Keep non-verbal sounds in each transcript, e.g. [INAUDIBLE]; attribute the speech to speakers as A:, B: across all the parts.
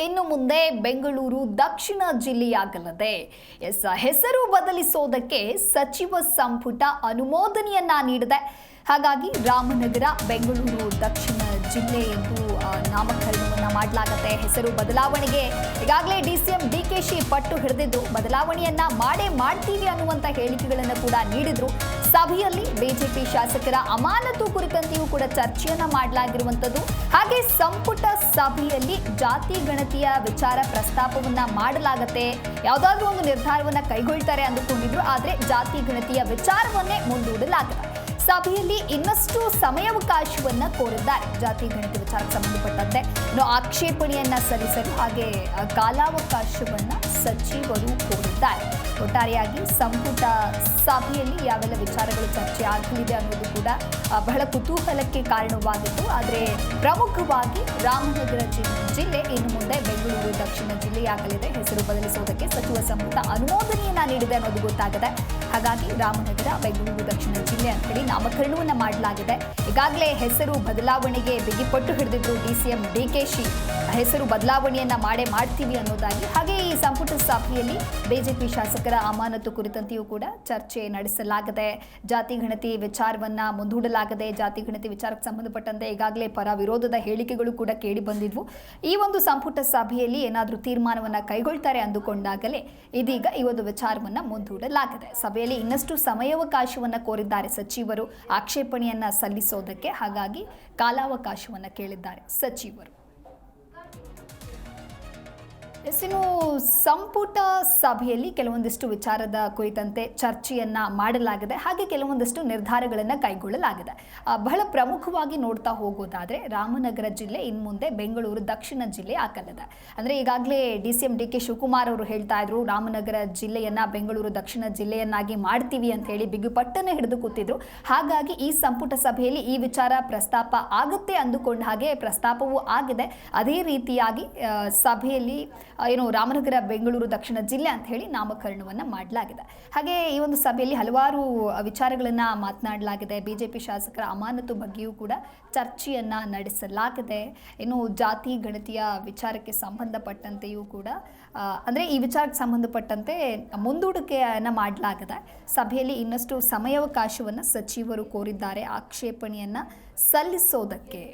A: ಇನ್ನು ಮುಂದೆ ಬೆಂಗಳೂರು ದಕ್ಷಿಣ ಜಿಲ್ಲೆಯಾಗಲಿದೆ. ಎಸ್, ಹೆಸರು ಬದಲಿಸೋದಕ್ಕೆ ಸಚಿವ ಸಂಪುಟ ಅನುಮೋದನೆಯನ್ನ ನೀಡಿದೆ. ಹಾಗಾಗಿ ರಾಮನಗರ, ಬೆಂಗಳೂರು, ದಕ್ಷಿಣ ಜಿಲ್ಲೆ ಎಂದು ನಾಮಕರಣವನ್ನ ಮಾಡಲಾಗತ್ತೆ. ಹೆಸರು ಬದಲಾವಣೆಗೆ ಈಗಾಗಲೇ D C M D K Shi ಪಟ್ಟು ಹಿಡಿದಿದ್ದು ಬದಲಾವಣೆಯನ್ನ ಮಾಡೇ ಮಾಡ್ತೀವಿ ಅನ್ನುವಂಥ ಹೇಳಿಕೆಗಳನ್ನು ಕೂಡ ನೀಡಿದ್ರು. ಸಭೆಯಲ್ಲಿ ಬಿಜೆಪಿ ಶಾಸಕರ ಅಮಾನತು ಕುರಿತಂತೆಯೂ ಕೂಡ ಚರ್ಚೆಯನ್ನ ಮಾಡಲಾಗಿರುವಂಥದ್ದು ಹಾಗೆ ಸಂಪುಟ ಸಭೆಯಲ್ಲಿ ಜಾತಿ ಗಣತಿಯ ವಿಚಾರ ಪ್ರಸ್ತಾಪವನ್ನ ಮಾಡಲಾಗತ್ತೆ. ಯಾವುದಾದ್ರೂ ಒಂದು ನಿರ್ಧಾರವನ್ನ ಕೈಗೊಳ್ತಾರೆ ಅಂದುಕೊಂಡಿದ್ರು. ಆದರೆ ಜಾತಿ ಗಣತಿಯ ವಿಚಾರವನ್ನೇ ಮುಂದೂಡಲಾಗಿದೆ ಸಭೆಯಲ್ಲಿ ಇನ್ನಷ್ಟು ಸಮಯಾವಕಾಶವನ್ನ ಕೋರಿದ್ದಾರೆ. ಜಾತಿ ಗಣತಿ ವಿಚಾರಕ್ಕೆ ಸಂಬಂಧಪಟ್ಟಂತೆ. ಆಕ್ಷೇಪಣೆಯನ್ನ ಸಲ್ಲಿಸಲು ಹಾಗೆ ಕಾಲಾವಕಾಶವನ್ನ ಸಚಿವರು ಕೋರಿದ್ದಾರೆ. ಒಟ್ಟಾರೆಯಾಗಿ ಸಂಪುಟ ಸಭೆಯಲ್ಲಿ ಯಾವೆಲ್ಲ ವಿಚಾರಗಳು ಚರ್ಚೆ ಆಗಲಿದೆ ಅನ್ನೋದು ಕೂಡ ಬಹಳ ಕುತೂಹಲಕ್ಕೆ ಕಾರಣವಾಗಿತ್ತು ಆದರೆ ಪ್ರಮುಖವಾಗಿ ರಾಮನಗರ ಜಿಲ್ಲೆ, ಇನ್ನು ಮುಂದೆ ಬೆಂಗಳೂರು, ದಕ್ಷಿಣ ಜಿಲ್ಲೆಯಾಗಲಿದೆ. ಹೆಸರು ಬದಲಿಸುವುದಕ್ಕೆ ಸಚಿವ ಸಂಪುಟ ಅನುಮೋದನೆಯನ್ನ ನೀಡಿದೆ ಅನ್ನೋದು ಗೊತ್ತಾಗಿದೆ, ಹಾಗಾಗಿ ರಾಮನಗರ, ಬೆಂಗಳೂರು, ದಕ್ಷಿಣ ಜಿಲ್ಲೆ ಅಂತ ಹೇಳಿ ನಾಮಕರಣವನ್ನ ಮಾಡಲಾಗಿದೆ. ಈಗಾಗಲೇ ಹೆಸರು ಬದಲಾವಣೆಗೆ ಬಿಗಿಪಟ್ಟು ಹಿಡಿದಿದ್ರು D C M D K Shi. ಹೆಸರು ಬದಲಾವಣೆಯನ್ನ ಮಾಡೇ ಮಾಡ್ತೀವಿ ಅನ್ನೋದಾಗಿ, ಹಾಗೆ ಈ ಸಂಪುಟ ಸಭೆಯಲ್ಲಿ ಬಿಜೆಪಿ ಶಾಸಕರ ಅಮಾನತು ಕುರಿತಂತೆಯೂ ಕೂಡ ಚರ್ಚೆ ನಡೆಸಲಾಗಿದೆ. ಜಾತಿ ಗಣತಿ ವಿಚಾರವನ್ನ ಮುಂದೂಡಲಾಗದೆ ಜಾತಿ ಗಣತಿ ವಿಚಾರಕ್ಕೆ ಸಂಬಂಧಪಟ್ಟಂತೆ ಈಗಾಗಲೇ ಪರ ವಿರೋಧದ ಹೇಳಿಕೆಗಳು ಕೂಡ ಕೇಳಿ ಬಂದಿದ್ವು. ಈ ಒಂದು ಸಂಪುಟ ಸಭೆಯಲ್ಲಿ ಏನಾದರೂ ತೀರ್ಮಾನವನ್ನ ಕೈಗೊಳ್ತಾರೆ ಅಂದುಕೊಂಡಾಗಲೇ ಇದೀಗ ಈ ಒಂದು ವಿಚಾರವನ್ನ ಮುಂದೂಡಲಾಗಿದೆ. ಸಭೆಯಲ್ಲಿ ಇನ್ನಷ್ಟು ಸಮಯಾವಕಾಶವನ್ನ ಕೋರಿದ್ದಾರೆ ಸಚಿವರು. ಆಕ್ಷೇಪಣೆಯನ್ನ ಸಲ್ಲಿಸೋದಕ್ಕೆ ಹಾಗಾಗಿ ಕಾಲಾವಕಾಶವನ್ನ ಕೇಳಿದ್ದಾರೆ ಸಚಿವರು. ಎಸ್, ಇನ್ನು ಸಂಪುಟ ಸಭೆಯಲ್ಲಿ ಕೆಲವೊಂದಿಷ್ಟು ವಿಚಾರದ ಕುರಿತಂತೆ ಚರ್ಚೆಯನ್ನ ಮಾಡಲಾಗಿದೆ. ಹಾಗೆ ಕೆಲವೊಂದಿಷ್ಟು ನಿರ್ಧಾರಗಳನ್ನು ಕೈಗೊಳ್ಳಲಾಗಿದೆ. ಬಹಳ ಪ್ರಮುಖವಾಗಿ ನೋಡ್ತಾ ಹೋಗೋದಾದ್ರೆ ರಾಮನಗರ ಜಿಲ್ಲೆ ಇನ್ನು ಮುಂದೆ ಬೆಂಗಳೂರು ದಕ್ಷಿಣ ಜಿಲ್ಲೆ ಆಗಲಿದೆ ಅಂದ್ರೆ ಈಗಾಗಲೇ D C M D K Shivakumar ಅವರು ಹೇಳ್ತಾ ಇದ್ರು ರಾಮನಗರ ಜಿಲ್ಲೆಯನ್ನ ಬೆಂಗಳೂರು ದಕ್ಷಿಣ ಜಿಲ್ಲೆಯನ್ನಾಗಿ ಮಾಡ್ತೀವಿ ಅಂತ ಹೇಳಿ ಬಿಗುಪಟ್ಟನೆ ಹಿಡಿದು ಕೂತಿದ್ರು. ಹಾಗಾಗಿ ಈ ಸಂಪುಟ ಸಭೆಯಲ್ಲಿ ಈ ವಿಚಾರ ಪ್ರಸ್ತಾಪ ಆಗುತ್ತೆ ಅಂದುಕೊಂಡ ಹಾಗೆ ಪ್ರಸ್ತಾಪವೂ ಆಗಿದೆ. ಅದೇ ರೀತಿಯಾಗಿ ಸಭೆಯಲ್ಲಿ ಏನು ರಾಮನಗರ, ಬೆಂಗಳೂರು, ದಕ್ಷಿಣ ಜಿಲ್ಲೆ ಅಂತ ಹೇಳಿ ನಾಮಕರಣವನ್ನ ಮಾಡಲಾಗಿದೆ. ಹಾಗೆ ಈ ಒಂದು ಸಭೆಯಲ್ಲಿ ಹಲವಾರು ವಿಚಾರಗಳನ್ನ ಮಾತನಾಡಲಾಗಿದೆ. ಬಿಜೆಪಿ ಶಾಸಕರ ಅಮಾನತು ಬಗ್ಗೆಯೂ ಕೂಡ ಚರ್ಚೆಯನ್ನ ನಡೆಸಲಾಗಿದೆ. ಇನ್ನು ಜಾತಿ, ಗಣತಿಯ ವಿಚಾರಕ್ಕೆ ಸಂಬಂಧಪಟ್ಟಂತೆಯೂ ಕೂಡ ಅಂದ್ರೆ ಈ ವಿಚಾರಕ್ಕೆ ಸಂಬಂಧಪಟ್ಟಂತೆ ಮುಂದೂಡಿಕೆಯನ್ನ ಮಾಡಲಾಗಿದೆ. ಸಭೆಯಲ್ಲಿ ಇನ್ನಷ್ಟು ಸಮಯಾವಕಾಶವನ್ನು ಸಚಿವರು ಕೋರಿದ್ದಾರೆ. ಆಕ್ಷೇಪಣೆಯನ್ನು ಸಲ್ಲಿಸೋದಕ್ಕೆ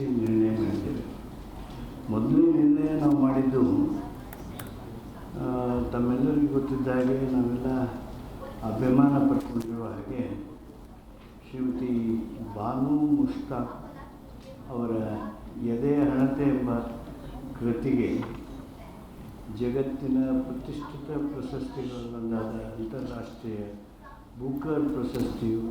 B: ಪರಿಶೀಲಿಸಿ ನಿರ್ಣಯ ಮಾಡಿದ್ದೇವೆ. ಮೊದಲನೇ ನಿರ್ಣಯ ನಾವು ಮಾಡಿದ್ದು ತಮ್ಮೆಲ್ಲರಿಗೂ ಗೊತ್ತಿದ್ದ ಹಾಗೆ ನಾವೆಲ್ಲ ಅಭಿಮಾನ ಪಡ್ಕೊಂಡಿರುವ ಹಾಗೆ ಶ್ರೀಮತಿ ಬಾನು ಮುಷ್ತಾಕ್ ಅವರ ಎದೆ ಹಣತೆ ಎಂಬ ಕೃತಿಗೆ ಜಗತ್ತಿನ ಪ್ರತಿಷ್ಠಿತ ಪ್ರಶಸ್ತಿಗಳಲ್ಲೊಂದಾದ ಅಂತಾರಾಷ್ಟ್ರೀಯ ಬೂಕರ್ ಪ್ರಶಸ್ತಿಯು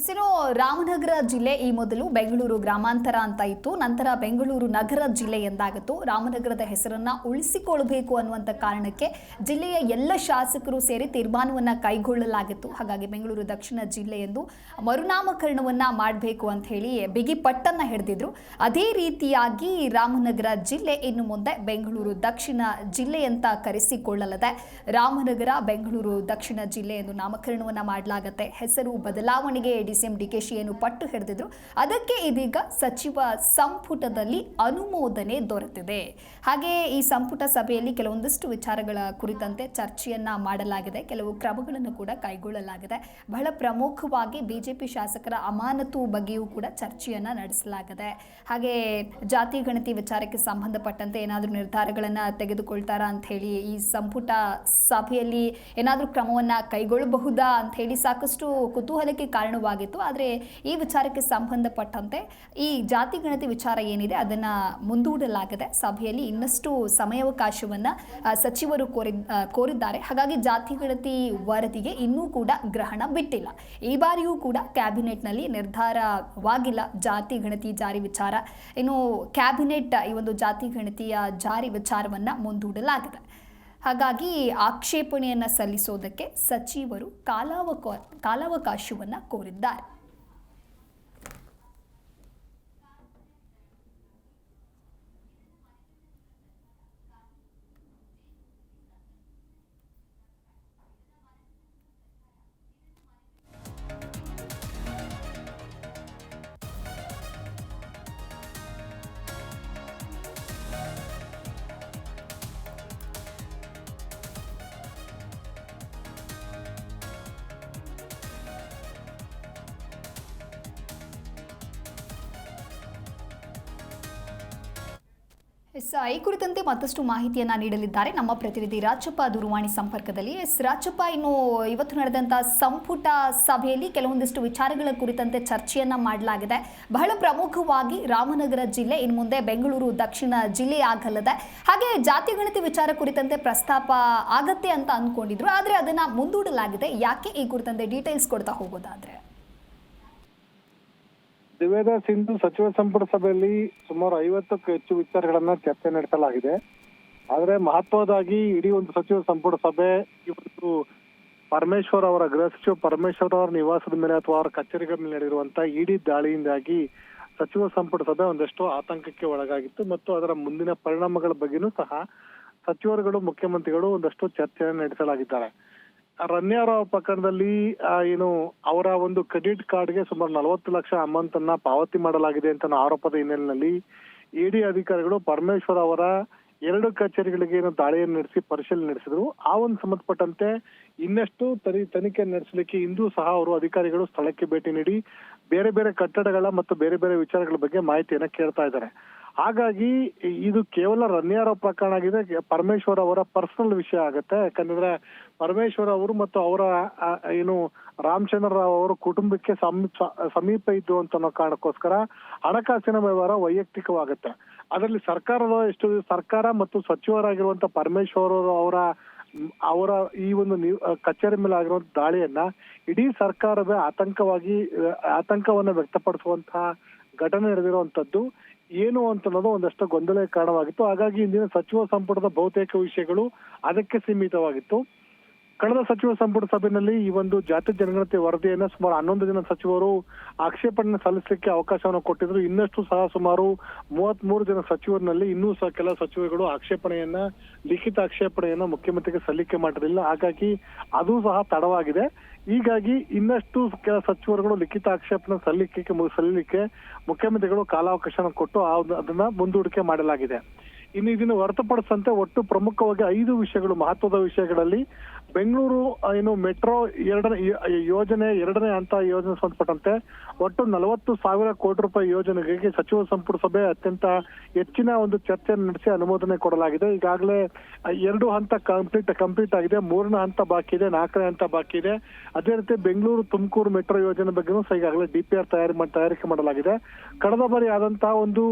A: ಹೆಸರು ರಾಮನಗರ ಜಿಲ್ಲೆ ಈ ಮೊದಲು ಬೆಂಗಳೂರು ಗ್ರಾಮಾಂತರ ಅಂತ ಇತ್ತು. ನಂತರ ಬೆಂಗಳೂರು ನಗರ ಜಿಲ್ಲೆ ಎಂದಾಗಿತ್ತು. ರಾಮನಗರದ ಹೆಸರನ್ನ ಉಳಿಸಿಕೊಳ್ಳಬೇಕು ಅನ್ನುವಂಥ ಕಾರಣಕ್ಕೆ ಜಿಲ್ಲೆಯ ಎಲ್ಲ ಶಾಸಕರು ಸೇರಿ ತೀರ್ಮಾನವನ್ನು ಕೈಗೊಳ್ಳಲಾಗಿತ್ತು. ಹಾಗಾಗಿ ಬೆಂಗಳೂರು ದಕ್ಷಿಣ ಜಿಲ್ಲೆ ಎಂದು ಮರುನಾಮಕರಣವನ್ನ ಮಾಡಬೇಕು ಅಂತ ಹೇಳಿ ಬಿಗಿ ಪಟ್ಟನ್ನ ಹಿಡಿದಿದ್ರು. ಅದೇ ರೀತಿಯಾಗಿ ರಾಮನಗರ ಜಿಲ್ಲೆ ಇನ್ನು ಮುಂದೆ ಬೆಂಗಳೂರು ದಕ್ಷಿಣ ಜಿಲ್ಲೆ ಅಂತ ಕರೆಸಿಕೊಳ್ಳಲಿದೆ ರಾಮನಗರ, ಬೆಂಗಳೂರು ದಕ್ಷಿಣ ಜಿಲ್ಲೆ ಎಂದು ನಾಮಕರಣವನ್ನ ಮಾಡಲಾಗತ್ತೆ. ಹೆಸರು ಬದಲಾವಣೆಗೆ D C M D K Shi ಏನು ಪಟ್ಟು ಹಿಡಿದಿದ್ರು, ಅದಕ್ಕೆ ಇದೀಗ ಸಚಿವ ಸಂಪುಟದಲ್ಲಿ ಅನುಮೋದನೆ ದೊರೆತಿದೆ. ಹಾಗೆ ಈ ಸಂಪುಟ ಸಭೆಯಲ್ಲಿ ಕೆಲವೊಂದಿಷ್ಟು ವಿಚಾರಗಳ ಕುರಿತಂತೆ ಚರ್ಚೆಯನ್ನ ಮಾಡಲಾಗಿದೆ. ಕೆಲವು ಕ್ರಮಗಳನ್ನು ಕೂಡ ಕೈಗೊಳ್ಳಲಾಗಿದೆ. ಬಹಳ ಪ್ರಮುಖವಾಗಿ ಬಿಜೆಪಿ ಶಾಸಕರ ಅಮಾನತು ಬಗ್ಗೆಯೂ ಕೂಡ ಚರ್ಚೆಯನ್ನ ನಡೆಸಲಾಗಿದೆ. ಹಾಗೆ ಜಾತಿ ಗಣತಿ ವಿಚಾರಕ್ಕೆ ಸಂಬಂಧಪಟ್ಟಂತೆ ಏನಾದರೂ ನಿರ್ಧಾರಗಳನ್ನು ತೆಗೆದುಕೊಳ್ತಾರಾ ಅಂತ ಹೇಳಿ ಈ ಸಂಪುಟ ಸಭೆಯಲ್ಲಿ ಏನಾದರೂ ಕ್ರಮವನ್ನ ಕೈಗೊಳ್ಳಬಹುದಾ ಅಂತ ಹೇಳಿ ಸಾಕಷ್ಟು ಕುತೂಹಲಕ್ಕೆ ಕಾರಣವಾಗಿದೆ ಪ್ರಮುಖವಾಗಿತ್ತು ಆದರೆ ಈ ವಿಚಾರಕ್ಕೆ ಸಂಬಂಧಪಟ್ಟಂತೆ ಈ ಜಾತಿ ಗಣತಿ ವಿಚಾರ ಏನಿದೆ ಅದನ್ನು ಮುಂದೂಡಲಾಗಿದೆ. ಸಭೆಯಲ್ಲಿ ಇನ್ನಷ್ಟು ಸಮಯಾವಕಾಶವನ್ನು ಸಚಿವರು ಕೋರಿ ಕೋರಿದ್ದಾರೆ. ಹಾಗಾಗಿ ಜಾತಿ ಗಣತಿ ವರದಿಗೆ ಇನ್ನೂ ಕೂಡ ಗ್ರಹಣ ಬಿಟ್ಟಿಲ್ಲ. ಈ ಬಾರಿಯೂ ಕೂಡ ಕ್ಯಾಬಿನೆಟ್ನಲ್ಲಿ ನಿರ್ಧಾರವಾಗಿಲ್ಲ. ಜಾತಿ ಗಣತಿ ಜಾರಿ ವಿಚಾರ. ಇನ್ನು ಕ್ಯಾಬಿನೆಟ್ ಈ ಒಂದು ಜಾತಿ ಗಣತಿಯ ಜಾರಿ ವಿಚಾರವನ್ನು ಮುಂದೂಡಲಾಗಿದೆ. ಹಾಗಾಗಿ ಆಕ್ಷೇಪಣೆಯನ್ನು ಸಲ್ಲಿಸೋದಕ್ಕೆ ಸಚಿವರು ಕಾಲಾವಕ ಕಾಲಾವಕಾಶವನ್ನು ಕೋರಿದ್ದಾರೆ. ಎಸ್ ಈ ಕುರಿತಂತೆ ಮತ್ತಷ್ಟು ಮಾಹಿತಿಯನ್ನು ನೀಡಲಿದ್ದಾರೆ. ನಮ್ಮ ಪ್ರತಿನಿಧಿ ರಾಜಪ್ಪ ದೂರವಾಣಿ ಸಂಪರ್ಕದಲ್ಲಿ. ಎಸ್, ರಾಜಪ್ಪ, ಇನ್ನು ಇವತ್ತು ನಡೆದಂಥ ಸಂಪುಟ ಸಭೆಯಲ್ಲಿ ಕೆಲವೊಂದಿಷ್ಟು ವಿಚಾರಗಳ ಕುರಿತಂತೆ ಚರ್ಚೆಯನ್ನ ಮಾಡಲಾಗಿದೆ. ಬಹಳ ಪ್ರಮುಖವಾಗಿ ರಾಮನಗರ ಜಿಲ್ಲೆ, ಇನ್ನು ಮುಂದೆ ಬೆಂಗಳೂರು, ದಕ್ಷಿಣ ಜಿಲ್ಲೆ ಆಗಲ್ಲದೆ. ಹಾಗೆ ಜಾತಿ ಗಣತಿ ವಿಚಾರ ಕುರಿತಂತೆ ಪ್ರಸ್ತಾಪ ಆಗತ್ತೆ ಅಂತ ಅಂದ್ಕೊಂಡಿದ್ರು. ಆದರೆ ಅದನ್ನ ಮುಂದೂಡಲಾಗಿದೆ. ಯಾಕೆ ಈ ಕುರಿತಂತೆ ಡೀಟೇಲ್ಸ್ ಕೊಡ್ತಾ ಹೋಗೋದಾದ್ರೆ?
C: ದಿವೇದ ಸಿಂಧು ಸಚಿವ ಸಂಪುಟ ಸಭೆಯಲ್ಲಿ ಸುಮಾರು ಐವತ್ತಕ್ಕೂ ಹೆಚ್ಚು ವಿಚಾರಗಳನ್ನ ಚರ್ಚೆ ನಡೆಸಲಾಗಿದೆ. ಆದ್ರೆ ಮಹತ್ವದಾಗಿ ಇಡೀ ಒಂದು ಸಚಿವ ಸಂಪುಟ ಸಭೆ ಇವತ್ತು ಪರಮೇಶ್ವರ್ ಅವರ, ಗೃಹ ಸಚಿವ ಪರಮೇಶ್ವರ್ ಅವರ ನಿವಾಸದ ಮೇಲೆ ಅಥವಾ ಅವರ ಕಚೇರಿಗಳ ಮೇಲೆ ನಡೆದಿರುವಂತಹ ಇಡೀ ದಾಳಿಯಿಂದಾಗಿ ಸಚಿವ ಸಂಪುಟ ಸಭೆ ಒಂದಷ್ಟು ಆತಂಕಕ್ಕೆ ಒಳಗಾಗಿತ್ತು. ಮತ್ತು ಅದರ ಮುಂದಿನ ಪರಿಣಾಮಗಳ ಬಗ್ಗೆನೂ ಸಹ ಸಚಿವರುಗಳು, ಮುಖ್ಯಮಂತ್ರಿಗಳು ಒಂದಷ್ಟು ಚರ್ಚೆಯನ್ನು ನಡೆಸಲಾಗಿದ್ದಾರೆ. ರನ್ಯಾರಾವ್ ಪ್ರಕರಣದಲ್ಲಿ ಏನು, ಅವರ ಒಂದು ಕ್ರೆಡಿಟ್ ಕಾರ್ಡ್ಗೆ ಸುಮಾರು ನಲವತ್ತು ಲಕ್ಷ ಅಮೌಂಟ್ ಅನ್ನ ಪಾವತಿ ಮಾಡಲಾಗಿದೆ ಅಂತ ಆರೋಪದ ಹಿನ್ನೆಲೆಯಲ್ಲಿ ಇಡಿ ಅಧಿಕಾರಿಗಳು ಪರಮೇಶ್ವರ್ ಅವರ ಎರಡು ಕಚೇರಿಗಳಿಗೆ ಏನು ದಾಳಿಯನ್ನು ನಡೆಸಿ ಪರಿಶೀಲನೆ ನಡೆಸಿದ್ರು. ಆ ಒಂದು ಸಂಬಂಧಪಟ್ಟಂತೆ ಇನ್ನಷ್ಟು ತನಿ ತನಿಖೆ ನಡೆಸಲಿಕ್ಕೆ ಇಂದು ಸಹ ಅವರು ಅಧಿಕಾರಿಗಳು ಸ್ಥಳಕ್ಕೆ ಭೇಟಿ ನೀಡಿ ಬೇರೆ ಬೇರೆ ಕಟ್ಟಡಗಳ ಮತ್ತು ಬೇರೆ ಬೇರೆ ವಿಚಾರಗಳ ಬಗ್ಗೆ ಮಾಹಿತಿಯನ್ನ ಕೇಳ್ತಾ ಇದ್ದಾರೆ. ಹಾಗಾಗಿ ಇದು ಕೇವಲ ರನ್ಯಾರ ಪ್ರಕರಣ ಆಗಿದೆ. ಪರಮೇಶ್ವರ್ ಅವರ ಪರ್ಸನಲ್ ವಿಷಯ ಆಗುತ್ತೆ. ಯಾಕಂದ್ರೆ ಪರಮೇಶ್ವರ್ ಅವರು ಮತ್ತು ಅವರ ಏನು ರಾಮಚಂದ್ರ ರಾವ್ ಅವರ ಕುಟುಂಬಕ್ಕೆ ಸಮೀಪ ಇದ್ದು ಅಂತ ಅನ್ನೋ ಕಾರಣಕ್ಕೋಸ್ಕರ ಹಣಕಾಸಿನ ವ್ಯವಹಾರ ವೈಯಕ್ತಿಕವಾಗುತ್ತೆ. ಅದರಲ್ಲಿ ಸರ್ಕಾರದ ಎಷ್ಟು, ಸರ್ಕಾರ ಮತ್ತು ಸಚಿವರಾಗಿರುವಂತ ಪರಮೇಶ್ವರ್ ಅವರ ಅವರ ಈ ಒಂದು ಕಚೇರಿ ಮೇಲೆ ಆಗಿರುವಂತ ದಾಳಿಯನ್ನ ಇಡೀ ಸರ್ಕಾರದ ಆತಂಕವಾಗಿ, ಆತಂಕವನ್ನ ವ್ಯಕ್ತಪಡಿಸುವಂತಹ ಘಟನೆ ನಡೆದಿರುವಂತದ್ದು ಏನು ಅಂತ ಅನ್ನೋದು ಒಂದಷ್ಟು ಗೊಂದಲ ಕಾರಣವಾಗಿತ್ತು. ಹಾಗಾಗಿ ಇಂದಿನ ಸಚಿವ ಸಂಪುಟದ ಬಹುತೇಕ ವಿಷಯಗಳು ಅದಕ್ಕೆ ಸೀಮಿತವಾಗಿತ್ತು. ಕಳೆದ ಸಚಿವ ಸಂಪುಟ ಸಭೆಯಲ್ಲಿ ಈ ಒಂದು ಜಾತಿ ಜನಗಣತಿ ವರದಿಯನ್ನ ಸುಮಾರು ಹನ್ನೊಂದು ಜನ ಸಚಿವರು ಆಕ್ಷೇಪಣೆ ಸಲ್ಲಿಸಲಿಕ್ಕೆ ಅವಕಾಶವನ್ನು ಕೊಟ್ಟಿದ್ರು. ಇನ್ನಷ್ಟು ಸಹ ಸುಮಾರು ಮೂವತ್ತ್ ಮೂರು ಜನ ಸಚಿವರಲ್ಲಿ ಇನ್ನೂ ಸಹ ಕೆಲ ಸಚಿವರುಗಳು ಆಕ್ಷೇಪಣೆಯನ್ನ, ಲಿಖಿತ ಆಕ್ಷೇಪಣೆಯನ್ನ ಮುಖ್ಯಮಂತ್ರಿಗೆ ಸಲ್ಲಿಕೆ ಮಾಡಿರಲಿಲ್ಲ. ಹಾಗಾಗಿ ಅದು ಸಹ ತಡವಾಗಿದೆ. ಹೀಗಾಗಿ ಇನ್ನಷ್ಟು ಕೆಲ ಸಚಿವರುಗಳು ಲಿಖಿತ ಆಕ್ಷೇಪಣೆ ಸಲ್ಲಿಕೆ ಸಲ್ಲಿಕೆ ಮುಖ್ಯಮಂತ್ರಿಗಳು ಕಾಲಾವಕಾಶನ ಕೊಟ್ಟು ಅದನ್ನ ಮುಂದೂಡಿಕೆ ಮಾಡಲಾಗಿದೆ. ಇನ್ನು ಇದನ್ನು ಹೊರತುಪಡಿಸಂತೆ ಒಟ್ಟು ಪ್ರಮುಖವಾಗಿ ಐದು ವಿಷಯಗಳು, ಮಹತ್ವದ ವಿಷಯಗಳಲ್ಲಿ ಬೆಂಗಳೂರು ಏನು ಮೆಟ್ರೋ ಎರಡನೇ ಯೋಜನೆ ಎರಡನೇ ಹಂತ ಯೋಜನೆ ಸಂಬಂಧಪಟ್ಟಂತೆ ಒಟ್ಟು ನಲವತ್ತು ಸಾವಿರ ಕೋಟಿ ರೂಪಾಯಿ ಯೋಜನೆಗೆ ಸಚಿವ ಸಂಪುಟ ಸಭೆ ಅತ್ಯಂತ ಹೆಚ್ಚಿನ ಒಂದು ಚರ್ಚೆ ನಡೆಸಿ ಅನುಮೋದನೆ ಕೊಡಲಾಗಿದೆ. ಈಗಾಗಲೇ ಎರಡು ಹಂತ ಕಂಪ್ಲೀಟ್ ಕಂಪ್ಲೀಟ್ ಆಗಿದೆ. ಮೂರನೇ ಹಂತ ಬಾಕಿ ಇದೆ, ನಾಲ್ಕನೇ ಹಂತ ಬಾಕಿ ಇದೆ. ಅದೇ ರೀತಿ ಬೆಂಗಳೂರು ತುಮಕೂರು ಮೆಟ್ರೋ ಯೋಜನೆ ಬಗ್ಗೆನೂ ಸಹ ಈಗಾಗಲೇ ಡಿಪಿಆರ್ ತಯಾರಿ ಮಾಡಿ ತಯಾರಿಕೆ ಮಾಡಲಾಗಿದೆ. ಕಳೆದ ಬಾರಿ ಆದಂತಹ ಒಂದು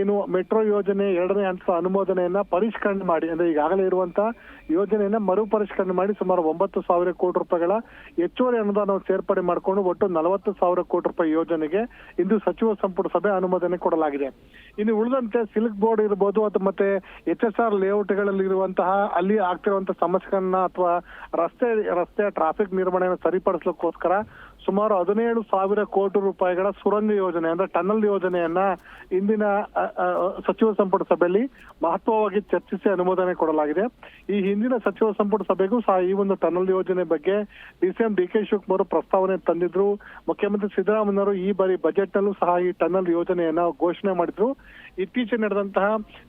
C: ಏನು ಮೆಟ್ರೋ ಯೋಜನೆ ಎರಡನೇ ಹಂತದ ಅನುಮೋದನೆಯನ್ನ ಪರಿಷ್ಕರಣೆ ಮಾಡಿ, ಅಂದ್ರೆ ಈಗಾಗಲೇ ಇರುವಂತಹ ಯೋಜನೆಯನ್ನ ಮರು ಪರಿಷ್ಕರಣೆ ಮಾಡಿ ಸುಮಾರು ಒಂಬತ್ತು ಸಾವಿರ ಕೋಟಿ ರೂಪಾಯಿಗಳ ಹೆಚ್ಚುವರಿ ಅನುದಾನವನ್ನು ಸೇರ್ಪಡೆ ಮಾಡಿಕೊಂಡು ಒಟ್ಟು ನಲವತ್ತು ಸಾವಿರ ಕೋಟಿ ರೂಪಾಯಿ ಯೋಜನೆಗೆ ಇಂದು ಸಚಿವ ಸಂಪುಟ ಸಭೆ ಅನುಮೋದನೆ ಕೊಡಲಾಗಿದೆ. ಇನ್ನು ಉಳಿದಂತೆ ಸಿಲ್ಕ್ ಬೋರ್ಡ್ ಇರಬಹುದು ಅಥವಾ ಮತ್ತೆ ಎಚ್ ಎಸ್ ಆರ್ ಲೇಔಟ್ಗಳಲ್ಲಿ ಇರುವಂತಹ ಅಲ್ಲಿ ಆಗ್ತಿರುವಂತಹ ಸಮಸ್ಯೆಗಳನ್ನ ಅಥವಾ ರಸ್ತೆ ರಸ್ತೆ ಟ್ರಾಫಿಕ್ ನಿರ್ವಹಣೆಯನ್ನು ಸರಿಪಡಿಸಲಿಕ್ಕೋಸ್ಕರ ಸುಮಾರು ಹದಿನೇಳು ಸಾವಿರ ಕೋಟಿ ರೂಪಾಯಿಗಳ ಸುರಂಗ ಯೋಜನೆ, ಅಂದ್ರೆ ಟನಲ್ ಯೋಜನೆಯನ್ನ ಇಂದಿನ ಸಚಿವ ಸಂಪುಟ ಸಭೆಯಲ್ಲಿ ಮಹತ್ವವಾಗಿ ಚರ್ಚಿಸಿ ಅನುಮೋದನೆ ಕೊಡಲಾಗಿದೆ. ಈ ಹಿಂದಿನ ಸಚಿವ ಸಂಪುಟ ಸಭೆಗೂ ಸಹ ಈ ಒಂದು ಟನಲ್ ಯೋಜನೆ ಬಗ್ಗೆ ಡಿಸಿಎಂ ಡಿ ಕೆ ಶಿವಕುಮಾರ್ ಪ್ರಸ್ತಾವನೆ ತಂದಿದ್ರು. ಮುಖ್ಯಮಂತ್ರಿ ಸಿದ್ದರಾಮಯ್ಯವರು ಈ ಬಾರಿ ಬಜೆಟ್ ನಲ್ಲೂ ಸಹ ಈ ಟನಲ್ ಯೋಜನೆಯನ್ನ ಘೋಷಣೆ ಮಾಡಿದ್ರು. ಇತ್ತೀಚೆಗೆ ನಡೆದಂತಹ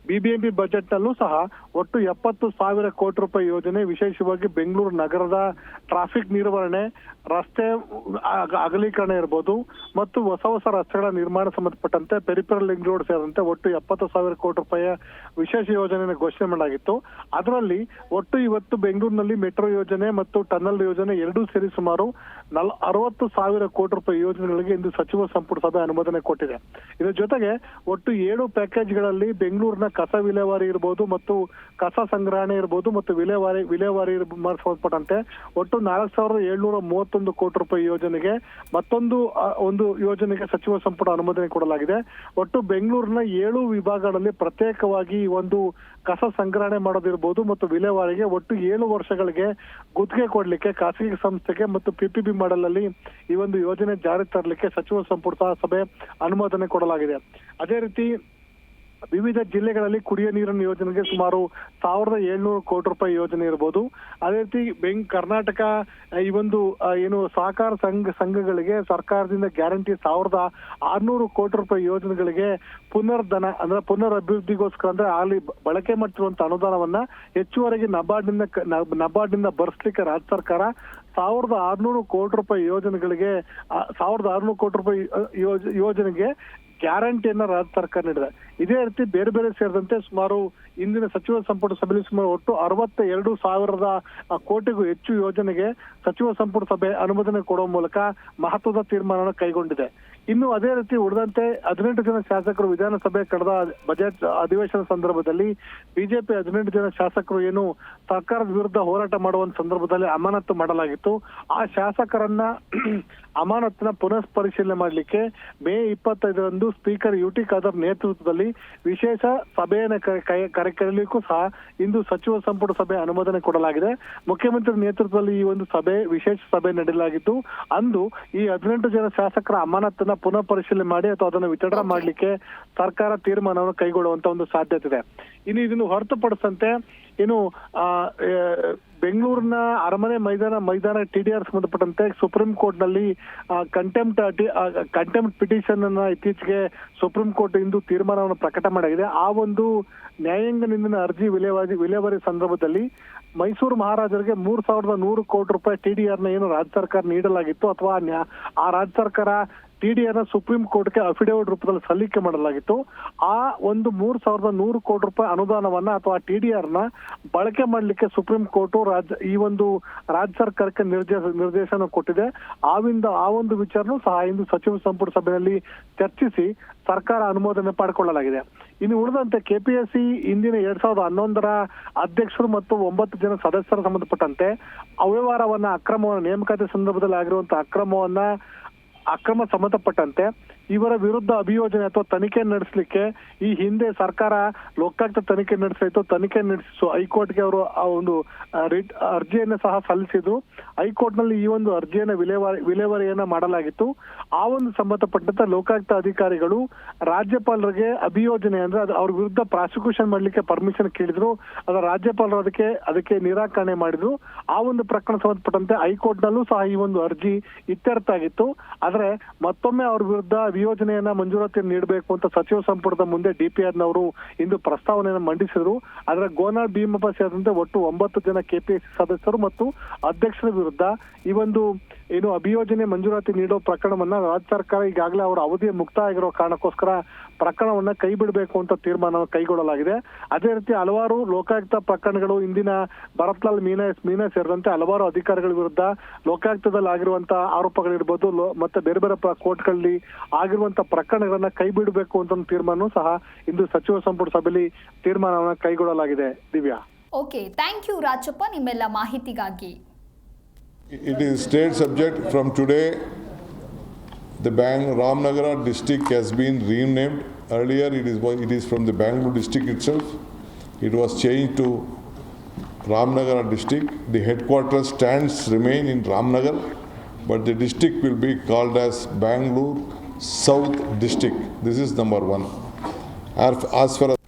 C: ಬಿಬಿಎಂಪಿ ಬಜೆಟ್ ನಲ್ಲೂ ಸಹ ಒಟ್ಟು ಎಪ್ಪತ್ತು ಸಾವಿರ ಕೋಟಿ ರೂಪಾಯಿ ಯೋಜನೆ, ವಿಶೇಷವಾಗಿ ಬೆಂಗಳೂರು ನಗರದ ಟ್ರಾಫಿಕ್ ನಿರ್ವಹಣೆ, ರಸ್ತೆ ಅಗಲೀಕರಣ ಇರ್ಬೋದು ಮತ್ತು ಹೊಸ ಹೊಸ ರಸ್ತೆಗಳ ನಿರ್ಮಾಣ ಸಂಬಂಧಪಟ್ಟಂತೆ ಪೆರಿಪೆರಲ್ ಲಿಂಕ್ ರೋಡ್ ಸೇರಿದಂತೆ ಒಟ್ಟು ಎಪ್ಪತ್ತು ಸಾವಿರ ಕೋಟಿ ರೂಪಾಯಿಯ ವಿಶೇಷ ಯೋಜನೆಯನ್ನು ಘೋಷಣೆ ಮಾಡಲಾಗಿತ್ತು. ಅದರಲ್ಲಿ ಒಟ್ಟು ಇವತ್ತು ಬೆಂಗಳೂರಿನಲ್ಲಿ ಮೆಟ್ರೋ ಯೋಜನೆ ಮತ್ತು ಟನಲ್ ಯೋಜನೆ ಎರಡೂ ಸೇರಿ ಸುಮಾರು ನಲ್, ಅರವತ್ತು ಸಾವಿರ ಕೋಟಿ ರೂಪಾಯಿ ಯೋಜನೆಗಳಿಗೆ ಇಂದು ಸಚಿವ ಸಂಪುಟ ಸಭೆ ಅನುಮೋದನೆ ಕೊಟ್ಟಿದೆ. ಇದರ ಜೊತೆಗೆ ಒಟ್ಟು ಏಳು ಪ್ಯಾಕೇಜ್ಗಳಲ್ಲಿ ಬೆಂಗಳೂರಿನ ಕಸ ವಿಲೇವಾರಿ ಇರ್ಬೋದು ಮತ್ತು ಕಸ ಸಂಗ್ರಹಣೆ ಇರ್ಬೋದು ಮತ್ತು ವಿಲೇವಾರಿ ವಿಲೇವಾರಿ ಸಂಬಂಧಪಟ್ಟಂತೆ ಒಟ್ಟು ನಾಲ್ಕು ಸಾವಿರದ ಏಳ್ನೂರ ಮೂವತ್ತೊಂದು ಕೋಟಿ ರೂಪಾಯಿ ಯೋಜನೆಗೆ ಮತ್ತೊಂದು ಒಂದು ಯೋಜನೆಗೆ ಸಚಿವ ಸಂಪುಟ ಅನುಮೋದನೆ ಕೊಡಲಾಗಿದೆ. ಒಟ್ಟು ಬೆಂಗಳೂರಿನ ಏಳು ವಿಭಾಗಗಳಲ್ಲಿ ಪ್ರತ್ಯೇಕವಾಗಿ ಒಂದು ಕಸ ಸಂಗ್ರಹಣೆ ಮಾಡೋದಿರ್ಬೋದು ಮತ್ತು ವಿಲೇವಾರಿಗೆ ಒಟ್ಟು ಏಳು ವರ್ಷಗಳಿಗೆ ಗುತ್ತಿಗೆ ಕೊಡಲಿಕ್ಕೆ, ಖಾಸಗಿ ಸಂಸ್ಥೆಗೆ ಮತ್ತು ಪಿಪಿಬಿ ಮಾಡೆಲ್ ಅಲ್ಲಿ ಈ ಒಂದು ಯೋಜನೆ ಜಾರಿ ತರಲಿಕ್ಕೆ ಸಚಿವ ಸಂಪುಟ ಸಭೆ ಅನುಮೋದನೆ ಕೊಡಲಾಗಿದೆ. ಅದೇ ರೀತಿ ವಿವಿಧ ಜಿಲ್ಲೆಗಳಲ್ಲಿ ಕುಡಿಯುವ ನೀರಿನ ಯೋಜನೆಗೆ ಸುಮಾರು ಸಾವಿರದ ಏಳ್ನೂರು ಕೋಟಿ ರೂಪಾಯಿ ಯೋಜನೆ ಇರ್ಬೋದು. ಅದೇ ರೀತಿ ಬೆಂಗ್, ಕರ್ನಾಟಕ, ಈ ಒಂದು ಏನು ಸಹಕಾರ ಸಂಘ, ಸಂಘಗಳಿಗೆ ಸರ್ಕಾರದಿಂದ ಗ್ಯಾರಂಟಿ ಸಾವಿರದ ಆರ್ನೂರು ಕೋಟಿ ರೂಪಾಯಿ ಯೋಜನೆಗಳಿಗೆ ಪುನರ್ಧನ, ಅಂದ್ರೆ ಪುನರ್ ಅಭಿವೃದ್ಧಿಗೋಸ್ಕರ ಅಂದ್ರೆ ಅಲ್ಲಿ ಬಳಕೆ ಮಾಡ್ತಿರುವಂತ ಅನುದಾನವನ್ನ ಹೆಚ್ಚುವರೆಗೆ ನಬಾರ್ಡ್ನಿಂದ ನಬಾರ್ಡ್ನಿಂದ ಬರ್ಸ್ಲಿಕ್ಕೆ ರಾಜ್ಯ ಸರ್ಕಾರ ಸಾವಿರದ ಆರ್ನೂರು ಕೋಟಿ ರೂಪಾಯಿ ಯೋಜನೆಗಳಿಗೆ ಸಾವಿರದ ಆರ್ನೂರು ಕೋಟಿ ರೂಪಾಯಿ ಯೋಜ- ಯೋಜನೆಗೆ ಗ್ಯಾರಂಟಿಯನ್ನ ರಾಜ್ಯ ಸರ್ಕಾರ ನೀಡಿದೆ. ಇದೇ ರೀತಿ ಬೇರೆ ಬೇರೆ ಸೇರಿದಂತೆ ಸುಮಾರು ಇಂದಿನ ಸಚಿವ ಸಂಪುಟ ಸಭೆಯಲ್ಲಿ ಸುಮಾರು ಒಟ್ಟು ಅರವತ್ತ ಎರಡು ಸಾವಿರದ ಕೋಟಿಗೂ ಹೆಚ್ಚು ಯೋಜನೆಗೆ ಸಚಿವ ಸಂಪುಟ ಸಭೆ ಅನುಮೋದನೆ ಕೊಡುವ ಮೂಲಕ ಮಹತ್ವದ ತೀರ್ಮಾನವನ್ನು ಕೈಗೊಂಡಿದೆ. ಇನ್ನು ಅದೇ ರೀತಿ ಉಳಿದಂತೆ ಹದಿನೆಂಟು ಜನ ಶಾಸಕರು ವಿಧಾನಸಭೆ ಕಳೆದ ಬಜೆಟ್ ಅಧಿವೇಶನ ಸಂದರ್ಭದಲ್ಲಿ ಬಿಜೆಪಿ ಹದಿನೆಂಟು ಜನ ಶಾಸಕರು ಏನು ಸರ್ಕಾರದ ವಿರುದ್ಧ ಹೋರಾಟ ಮಾಡುವಂತ ಸಂದರ್ಭದಲ್ಲಿ ಅಮಾನತು ಮಾಡಲಾಗಿತ್ತು. ಆ ಶಾಸಕರನ್ನ [CLEARS THROAT] ಅಮಾನತನ್ನ ಪುನಃ ಪರಿಶೀಲನೆ ಮಾಡಲಿಕ್ಕೆ ಮೇ ಇಪ್ಪತ್ತೈದರಂದು ಸ್ಪೀಕರ್ ಯು ಟಿ ಖಾದರ್ ನೇತೃತ್ವದಲ್ಲಿ ವಿಶೇಷ ಸಭೆಯನ್ನು ಕರೆಕರಲಿಕ್ಕೂ ಸಹ ಇಂದು ಸಚಿವ ಸಂಪುಟ ಸಭೆ ಅನುಮೋದನೆ ಕೊಡಲಾಗಿದೆ. ಮುಖ್ಯಮಂತ್ರಿ ನೇತೃತ್ವದಲ್ಲಿ ಈ ಒಂದು ಸಭೆ ವಿಶೇಷ ಸಭೆ ನಡೆಯಲಾಗಿತ್ತು. ಅಂದು ಈ ಹದಿನೆಂಟು ಜನ ಶಾಸಕರ ಅಮಾನತನ್ನ ಪುನಃ ಪರಿಶೀಲನೆ ಮಾಡಿ ಅಥವಾ ಅದನ್ನ ವಿತರಣೆ ಮಾಡಲಿಕ್ಕೆ ಸರ್ಕಾರ ತೀರ್ಮಾನವನ್ನು ಕೈಗೊಳ್ಳುವಂತ ಒಂದು ಸಾಧ್ಯತೆ ಇದೆ ಇನ್ನು ಇದನ್ನು ಹೊರತುಪಡಿಸಂತೆ ಇನ್ನು ಆ, ಆ, ಬೆಂಗಳೂರಿನ ಅರಮನೆ ಮೈದಾನ ಮೈದಾನ ಟಿಡಿಆರ್ ಸಂಬಂಧಪಟ್ಟಂತೆ ಸುಪ್ರೀಂ ಕೋರ್ಟ್ನಲ್ಲಿ ಕಂಟೆಂಪ್ಟ್ ಕಂಟೆಂಪ್ಟ್ ಪಿಟಿಷನ್ ಅನ್ನ ಇತ್ತೀಚೆಗೆ ಸುಪ್ರೀಂ ಕೋರ್ಟ್ ಇಂದು ತೀರ್ಮಾನವನ್ನು ಪ್ರಕಟ ಮಾಡಾಗಿದೆ ಆ ಒಂದು ನ್ಯಾಯಾಂಗ ನಿಂದಿನ ಅರ್ಜಿ ವಿಲೇವಾರಿ ವಿಲೇವಾರಿ ಸಂದರ್ಭದಲ್ಲಿ ಮೈಸೂರು ಮಹಾರಾಜರಿಗೆ ಮೂರ್ ಸಾವಿರದ ನೂರು ಕೋಟಿ ರೂಪಾಯಿ ಟಿಡಿಆರ್ನ ಏನು ರಾಜ್ಯ ಸರ್ಕಾರ ನೀಡಲಾಗಿತ್ತು ಅಥವಾ ಆ ರಾಜ್ಯ ಸರ್ಕಾರ ಅನ್ನ ಸುಪ್ರೀಂ ಕೋರ್ಟ್ಗೆ ಅಫಿಡೇವಿಟ್ ರೂಪದಲ್ಲಿ ಸಲ್ಲಿಕೆ ಮಾಡಲಾಗಿತ್ತು. ಆ ಒಂದು ಮೂರ್ ಸಾವಿರದ ನೂರು ಕೋಟಿ ರೂಪಾಯಿ ಅನುದಾನವನ್ನ ಅಥವಾ ಟಿಡಿಆರ್ನ ಬಳಕೆ ಮಾಡಲಿಕ್ಕೆ ಸುಪ್ರೀಂ ಕೋರ್ಟ್ ರಾಜ್ಯ, ಈ ಒಂದು ರಾಜ್ಯ ಸರ್ಕಾರಕ್ಕೆ ನಿರ್ದೇಶ, ನಿರ್ದೇಶನ ಕೊಟ್ಟಿದೆ. ಆವಿಂದ ಆ ಒಂದು ವಿಚಾರನು ಸಹ ಇಂದು ಸಚಿವ ಸಂಪುಟ ಸಭೆಯಲ್ಲಿ ಚರ್ಚಿಸಿ ಸರ್ಕಾರ ಅನುಮೋದನೆ ಪಡ್ಕೊಳ್ಳಲಾಗಿದೆ. ಇನ್ನು ಉಳಿದಂತೆ ಕೆಪಿಎಸ್ಸಿ ಇಂದಿನ ಎರಡ್ ಸಾವಿರದ ಹನ್ನೊಂದರ ಅಧ್ಯಕ್ಷರು ಮತ್ತು ಒಂಬತ್ತು ಜನ ಸದಸ್ಯರ ಸಂಬಂಧಪಟ್ಟಂತೆ ಅವ್ಯವಹಾರವನ್ನ, ಅಕ್ರಮವನ್ನ, ನೇಮಕಾತಿ ಸಂದರ್ಭದಲ್ಲಿ ಆಗಿರುವಂತಹ ಅಕ್ರಮವನ್ನ ಅಕ್ರಮ ಸಂಬಂಧಪಟ್ಟಂತೆ ಇವರ ವಿರುದ್ಧ ಅಭಿಯೋಜನೆ ಅಥವಾ ತನಿಖೆ ನಡೆಸಲಿಕ್ಕೆ ಈ ಹಿಂದೆ ಸರ್ಕಾರ ಲೋಕಾಯುಕ್ತ ತನಿಖೆ ನಡೆಸಿತು ತನಿಖೆ ನಡೆಸಿತು ಹೈಕೋರ್ಟ್ಗೆ ಅವರು ಆ ಒಂದು ರಿಟ್ ಅರ್ಜಿಯನ್ನು ಸಹ ಸಲ್ಲಿಸಿದ್ರು ಹೈಕೋರ್ಟ್ನಲ್ಲಿ ಈ ಒಂದು ಅರ್ಜಿಯನ್ನು ವಿಲೇವಾರಿ, ವಿಲೇವಾರಿಯನ್ನ ಮಾಡಲಾಗಿತ್ತು. ಆ ಒಂದು ಸಂಬಂಧಪಟ್ಟಂತ ಲೋಕಾಯುಕ್ತ ಅಧಿಕಾರಿಗಳು ರಾಜ್ಯಪಾಲರಿಗೆ ಅಭಿಯೋಜನೆ ಅಂದ್ರೆ ಅದು ಅವ್ರ ವಿರುದ್ಧ ಪ್ರಾಸಿಕ್ಯೂಷನ್ ಮಾಡಲಿಕ್ಕೆ ಪರ್ಮಿಷನ್ ಕೇಳಿದ್ರು. ಅದರ ರಾಜ್ಯಪಾಲರು ಅದಕ್ಕೆ ಅದಕ್ಕೆ ನಿರಾಕರಣೆ ಮಾಡಿದ್ರು. ಆ ಒಂದು ಪ್ರಕರಣ ಸಂಬಂಧಪಟ್ಟಂತೆ ಹೈಕೋರ್ಟ್ನಲ್ಲೂ ಸಹ ಈ ಒಂದು ಅರ್ಜಿ ಇತ್ಯರ್ಥ ಆಗಿತ್ತು ಆದ್ರೆ ಮತ್ತೊಮ್ಮೆ ಅವ್ರ ವಿರುದ್ಧ ವಿಯೋಜನೆಯನ್ನ ಮಂಜೂರಾತಿ ನೀಡಬೇಕು ಅಂತ ಸಚಿವ ಸಂಪುಟದ ಮುಂದೆ ಡಿಪಿಆರ್ ನವರು ಇಂದು ಪ್ರಸ್ತಾವನೆಯನ್ನು ಮಂಡಿಸಿದರು. ಆದ್ರೆ ಗೋನಾಳ್ ಭೀಮಪ್ಪ ಸೇರಿದಂತೆ ಒಟ್ಟು ಒಂಬತ್ತು ಜನ ಕೆಪಿಎಸ್ಸಿ ಸದಸ್ಯರು ಮತ್ತು ಅಧ್ಯಕ್ಷರ ವಿರುದ್ಧ ಈ ಒಂದು ಏನು ಅಭಿಯೋಜನೆ ಮಂಜೂರಾತಿ ನೀಡೋ ಪ್ರಕರಣವನ್ನ ರಾಜ್ಯ ಸರ್ಕಾರ ಈಗಾಗಲೇ ಅವರ ಅವಧಿ ಮುಕ್ತಾಯ ಆಗಿರೋ ಕಾರಣಕ್ಕೋಸ್ಕರ ಪ್ರಕರಣವನ್ನ ಕೈ ಬಿಡಬೇಕು ಅಂತ ತೀರ್ಮಾನ ಕೈಗೊಳ್ಳಲಾಗಿದೆ. ಅದೇ ರೀತಿ ಹಲವಾರು ಲೋಕಾಯುಕ್ತ ಪ್ರಕರಣಗಳು ಇಂದಿನ ಭರತ್ಲಾಲ್, ಮೀನಾ ಮೀನಾ ಸೇರಿದಂತೆ ಹಲವಾರು ಅಧಿಕಾರಿಗಳ ವಿರುದ್ಧ ಲೋಕಾಯುಕ್ತದಲ್ಲಿ ಆಗಿರುವಂತಹ ಆರೋಪಗಳಿರ್ಬೋದು ಮತ್ತೆ ಬೇರೆ ಬೇರೆ ಕೋರ್ಟ್ಗಳಲ್ಲಿ ಆಗಿರುವಂತಹ ಪ್ರಕರಣಗಳನ್ನ ಕೈ ಬಿಡಬೇಕು ಅಂತ ತೀರ್ಮಾನ ಸಹ ಇಂದು ಸಚಿವ ಸಂಪುಟ ಸಭೆಯಲ್ಲಿ ತೀರ್ಮಾನವನ್ನ ಕೈಗೊಳ್ಳಲಾಗಿದೆ. Divya.
A: Okay thank you Rajappa ನಿಮ್ಮೆಲ್ಲ ಮಾಹಿತಿಗಾಗಿ.
D: It is state subject from today. The Bang Ramnagara district has been renamed. Earlier, it is it is from the Bangalore district itself. It was changed to Ramnagara district. The headquarters stands remain in Ramnagar, but the district will be called as Bangalore South District. This is number one. As as far as